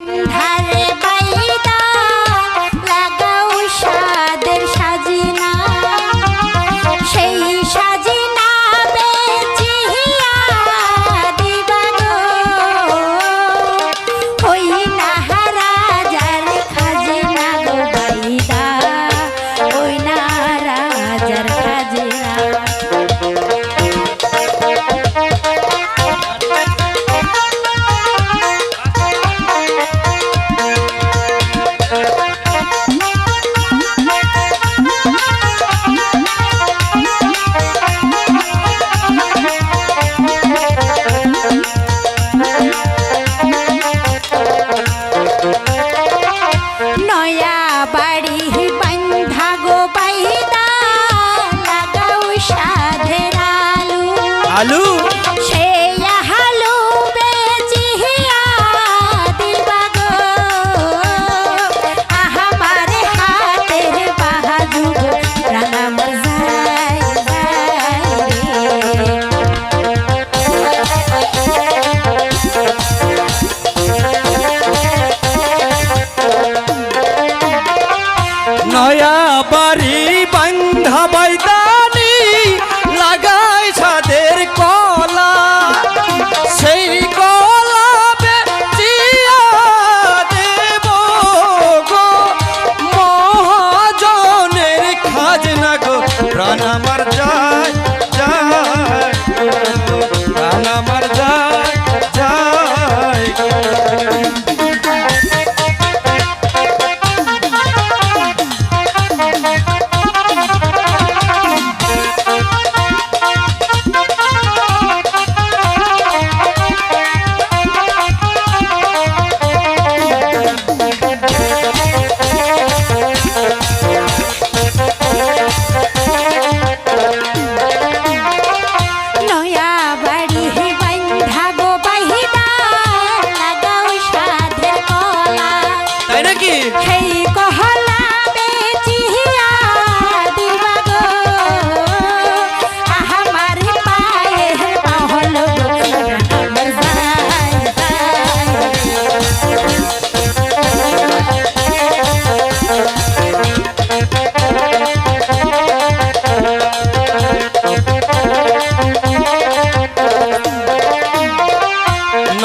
Hare আলু সেই আলু বেচি দিবাগ আহামার হাতের বাহাদুর রানা মজাই নয়া বাড়ি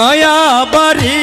নয়া বাড়ি